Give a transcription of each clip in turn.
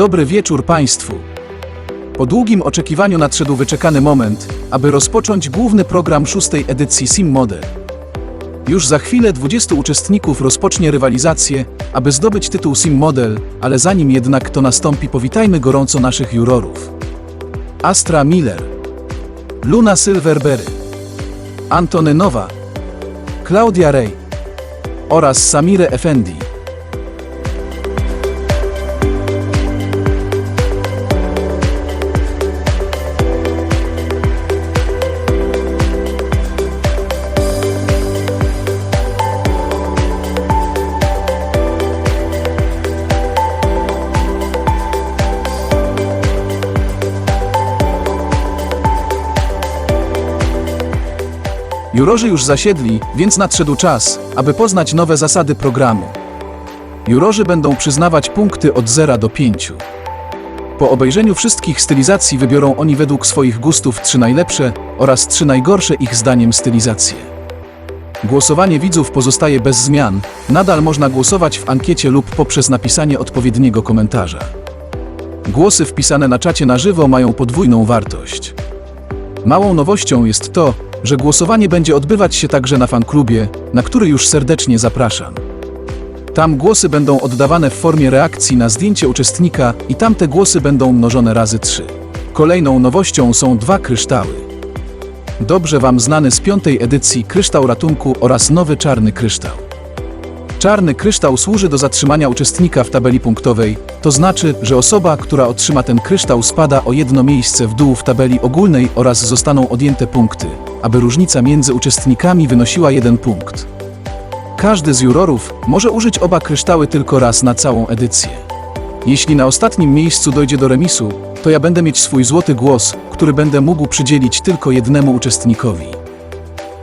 Dobry wieczór Państwu. Po długim oczekiwaniu nadszedł wyczekany moment, aby rozpocząć główny program szóstej edycji Sim Model. Już za chwilę 20 uczestników rozpocznie rywalizację, aby zdobyć tytuł Sim Model, ale zanim jednak to nastąpi, powitajmy gorąco naszych jurorów. Astra Miller, Luna Silverberry, Antony Nowa, Claudia Rey oraz Samire Effendi. Jurorzy już zasiedli, więc nadszedł czas, aby poznać nowe zasady programu. Jurorzy będą przyznawać punkty od 0 do 5. Po obejrzeniu wszystkich stylizacji wybiorą oni według swoich gustów trzy najlepsze oraz trzy najgorsze ich zdaniem stylizacje. Głosowanie widzów pozostaje bez zmian, nadal można głosować w ankiecie lub poprzez napisanie odpowiedniego komentarza. Głosy wpisane na czacie na żywo mają podwójną wartość. Małą nowością jest to, że głosowanie będzie odbywać się także na fanklubie, na który już serdecznie zapraszam. Tam głosy będą oddawane w formie reakcji na zdjęcie uczestnika i tamte głosy będą mnożone razy trzy. Kolejną nowością są dwa kryształy. Dobrze Wam znany z piątej edycji kryształ ratunku oraz nowy czarny kryształ. Czarny kryształ służy do zatrzymania uczestnika w tabeli punktowej, to znaczy, że osoba, która otrzyma ten kryształ spada o jedno miejsce w dół w tabeli ogólnej oraz zostaną odjęte punkty, aby różnica między uczestnikami wynosiła jeden punkt. Każdy z jurorów może użyć oba kryształy tylko raz na całą edycję. Jeśli na ostatnim miejscu dojdzie do remisu, to ja będę mieć swój złoty głos, który będę mógł przydzielić tylko jednemu uczestnikowi.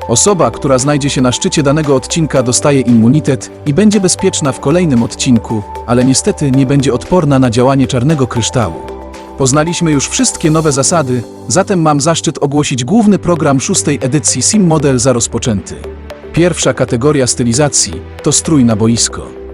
Osoba, która znajdzie się na szczycie danego odcinka, dostaje immunitet i będzie bezpieczna w kolejnym odcinku, ale niestety nie będzie odporna na działanie czarnego kryształu. Poznaliśmy już wszystkie nowe zasady, zatem mam zaszczyt ogłosić główny program szóstej edycji Sim Model za rozpoczęty. Pierwsza kategoria stylizacji to strój na boisko.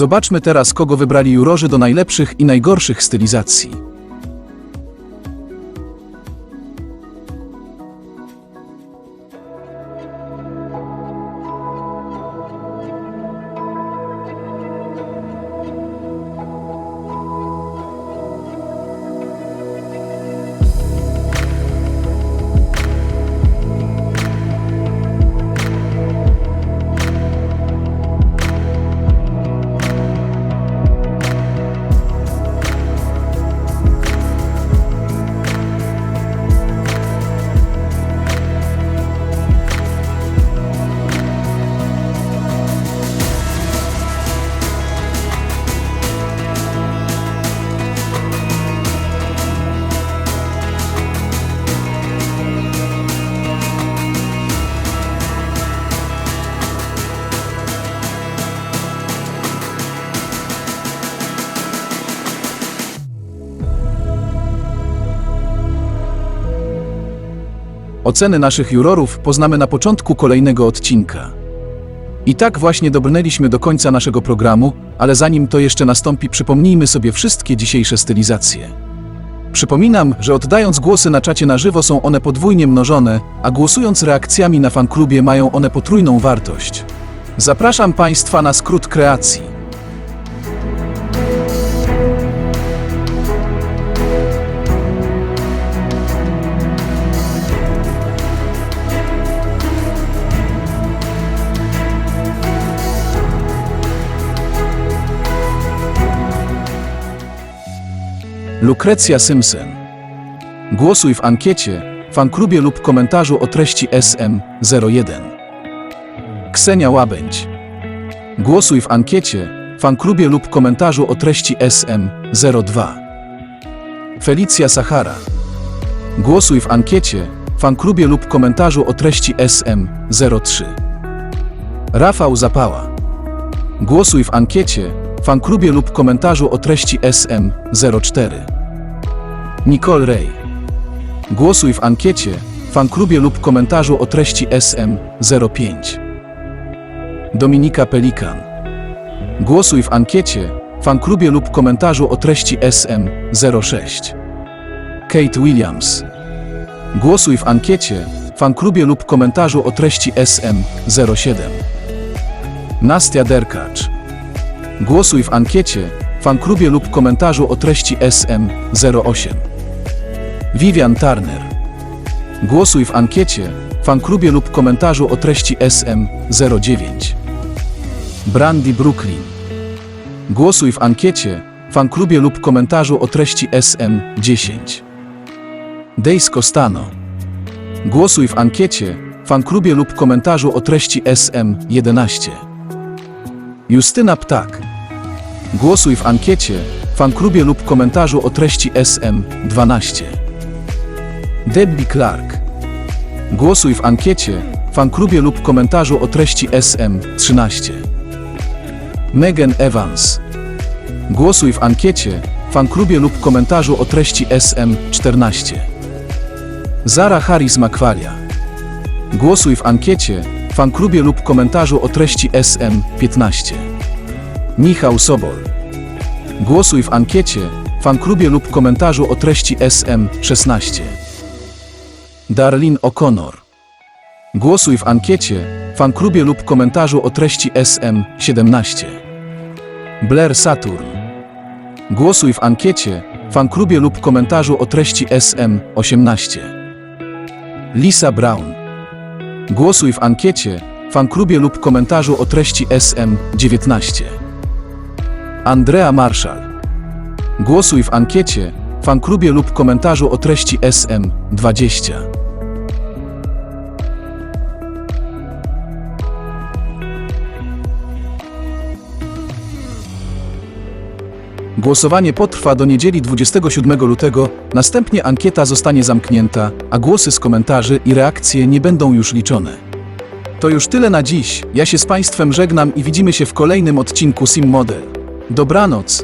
Zobaczmy teraz, kogo wybrali jurorzy do najlepszych i najgorszych stylizacji. Oceny naszych jurorów poznamy na początku kolejnego odcinka. I tak właśnie dobrnęliśmy do końca naszego programu, ale zanim to jeszcze nastąpi, przypomnijmy sobie wszystkie dzisiejsze stylizacje. Przypominam, że oddając głosy na czacie na żywo są one podwójnie mnożone, a głosując reakcjami na fanklubie mają one potrójną wartość. Zapraszam Państwa na skrót kreacji. Lukrecja Simpson. Głosuj w ankiecie, fanklubie lub komentarzu o treści SM01. Ksenia Łabędź. Głosuj w ankiecie, fanklubie lub komentarzu o treści SM02. Felicja Sachara. Głosuj w ankiecie, fanklubie lub komentarzu o treści SM03. Rafał Zapała. Głosuj w ankiecie, fanklubie lub komentarzu o treści SM04. Nicole Ray. Głosuj w ankiecie, fanklubie lub komentarzu o treści SM05. Dominika Pelikan. Głosuj w ankiecie, fanklubie lub komentarzu o treści SM06. Kate Williams. Głosuj w ankiecie, fanklubie lub komentarzu o treści SM07. Nastia Derkacz. Głosuj w ankiecie, fanklubie lub komentarzu o treści SM08. Vivian Turner. Głosuj w ankiecie, fanklubie lub komentarzu o treści SM09. Brandy Brooklyn. Głosuj w ankiecie, fanklubie lub komentarzu o treści SM10. Days Costano. Głosuj w ankiecie, fanklubie lub komentarzu o treści SM11. Justyna Ptak. Głosuj w ankiecie, fanklubie lub komentarzu o treści SM12. Debbie Clark. Głosuj w ankiecie, fanklubie lub komentarzu o treści SM13. Megan Evans. Głosuj w ankiecie, fanklubie lub komentarzu o treści SM14. Zara Harris Makwalia. Głosuj w ankiecie, fanklubie lub komentarzu o treści SM15. Michał Sobol. Głosuj w ankiecie, fanklubie lub komentarzu o treści SM16. Darlin O'Connor. Głosuj w ankiecie, fanklubie lub komentarzu o treści SM17. Blair Saturn. Głosuj w ankiecie, fanklubie lub komentarzu o treści SM18. Lisa Brown. Głosuj w ankiecie, fanklubie lub komentarzu o treści SM19. Andrea Marszal. Głosuj w ankiecie, fanklubie lub komentarzu o treści SM20. Głosowanie potrwa do niedzieli 27 lutego, następnie ankieta zostanie zamknięta, a głosy z komentarzy i reakcje nie będą już liczone. To już tyle na dziś. Ja się z Państwem żegnam i widzimy się w kolejnym odcinku Sim Model. Dobranoc.